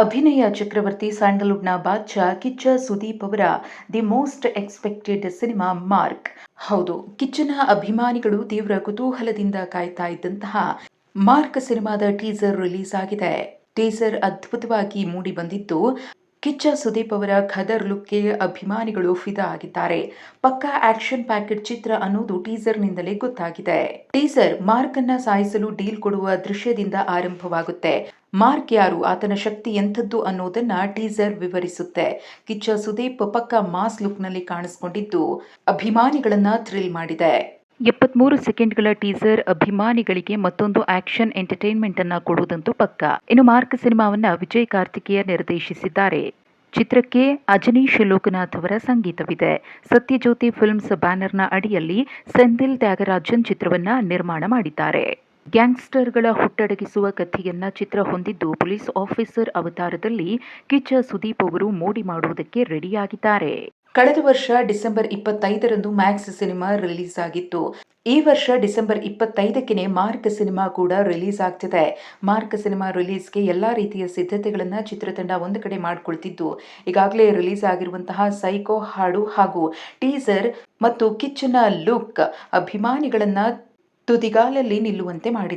ಅಭಿನಯ ಚಕ್ರವರ್ತಿ ಸ್ಯಾಂಡಲ್ವುಡ್ನ ಬಾದ್ಶಾ, ಕಿಚ್ಚ ಸುದೀಪ್ ಅವರ the most expected cinema Mark. ಹೌದು, ಕಿಚ್ಚನ ಅಭಿಮಾನಿಗಳು ತೀವ್ರ ಕುತೂಹಲದಿಂದ ಕಾಯ್ತಾ ಇದ್ದಂತಹ ಮಾರ್ಕ್ ಸಿನಿಮಾದ ಟೀಸರ್ ರಿಲೀಸ್ ಆಗಿದೆ. ಟೀಸರ್ ಅದ್ಭುತವಾಗಿ ಮೂಡಿ ಬಂದಿದ್ದು ಕಿಚ್ಚ ಸುದೀಪ್ ಅವರ ಖದರ್ ಲುಕ್ಗೆ ಅಭಿಮಾನಿಗಳು ಫಿದಾ ಆಗಿದ್ದಾರೆ. ಪಕ್ಕಾ ಆಕ್ಷನ್ ಪ್ಯಾಕೆಟ್ ಚಿತ್ರ ಅನ್ನೋದು ಟೀಸರ್ನಿಂದಲೇ ಗೊತ್ತಾಗಿದೆ. ಟೀಸರ್ ಮಾರ್ಕ್ ಅನ್ನ ಸಾಯಿಸಲು ಡೀಲ್ ಕೊಡುವ ದೃಶ್ಯದಿಂದ ಆರಂಭವಾಗುತ್ತೆ. ಮಾರ್ಕ್ ಯಾರು, ಆತನ ಶಕ್ತಿ ಎಂಥದ್ದು ಅನ್ನೋದನ್ನ ಟೀಸರ್ ವಿವರಿಸುತ್ತೆ. ಕಿಚ್ಚ ಸುದೀಪ್ ಪಕ್ಕ ಮಾಸ್ ಲುಕ್ನಲ್ಲಿ ಕಾಣಿಸ್ಕೊಂಡಿದ್ದು ಅಭಿಮಾನಿಗಳನ್ನ ಥ್ರಿಲ್ ಮಾಡಿದೆ. ಎಪ್ಪತ್ಮೂರು ಸೆಕೆಂಡ್ಗಳ ಟೀಸರ್ ಅಭಿಮಾನಿಗಳಿಗೆ ಮತ್ತೊಂದು ಆಕ್ಷನ್ ಎಂಟರ್ಟೈನ್ಮೆಂಟ್ ಅನ್ನ ಕೊಡುವುದಂತೂ ಪಕ್ಕ. ಇನ್ನು ಮಾರ್ಕ್ ಸಿನಿಮಾವನ್ನ ವಿಜಯ್ ಕಾರ್ತಿಕೇಯ ನಿರ್ದೇಶಿಸಿದ್ದಾರೆ. ಚಿತ್ರಕ್ಕೆ ಅಜನೀಶ್ ಲೋಕನಾಥ್ ಅವರ ಸಂಗೀತವಿದೆ. ಸತ್ಯಜ್ಯೋತಿ ಫಿಲ್ಮ್ಸ್ ಬ್ಯಾನರ್ನ ಅಡಿಯಲ್ಲಿ ಸೆಂದಿಲ್ ತ್ಯಾಗರಾಜನ್ ಚಿತ್ರವನ್ನ ನಿರ್ಮಾಣ ಮಾಡಿದ್ದಾರೆ. ಗ್ಯಾಂಗ್ಸ್ಟರ್ಗಳ ಹುಟ್ಟಡಗಿಸುವ ಕಥೆಯನ್ನ ಚಿತ್ರ ಹೊಂದಿದ್ದು ಪೊಲೀಸ್ ಆಫೀಸರ್ ಅವತಾರದಲ್ಲಿ ಕಿಚ್ಚ ಸುದೀಪ್ ಅವರು ಮೋಡಿ ಮಾಡುವುದಕ್ಕೆ ರೆಡಿಯಾಗಿದ್ದಾರೆ. ಕಳೆದ ವರ್ಷ ಡಿಸೆಂಬರ್ ಇಪ್ಪತ್ತೈದರಂದು ಮ್ಯಾಕ್ಸ್ ಸಿನಿಮಾ ರಿಲೀಸ್ ಆಗಿತ್ತು ಈ ವರ್ಷ ಡಿಸೆಂಬರ್ ಇಪ್ಪತ್ತೈದಕ್ಕೆ ಮಾರ್ಕ್ ಸಿನಿಮಾ ಕೂಡ ರಿಲೀಸ್ ಆಗ್ತಿದೆ. ಮಾರ್ಕ್ ಸಿನಿಮಾ ರಿಲೀಸ್ಗೆ ಎಲ್ಲಾ ರೀತಿಯ ಸಿದ್ಧತೆಗಳನ್ನ ಚಿತ್ರತಂಡ ಒಂದು ಕಡೆ ಮಾಡಿಕೊಳ್ತಿದ್ದು. ಈಗಾಗಲೇ ರಿಲೀಸ್ ಆಗಿರುವಂತಹ ಸೈಕೋ ಹಾಡು ಹಾಗೂ ಟೀಸರ್ ಮತ್ತು ಕಿಚ್ಚನ ಲುಕ್ ಅಭಿಮಾನಿಗಳನ್ನ ತುದಿಗಾಲಲ್ಲಿ ನಿಲ್ಲುವಂತೆ ಮಾಡಿದೆ.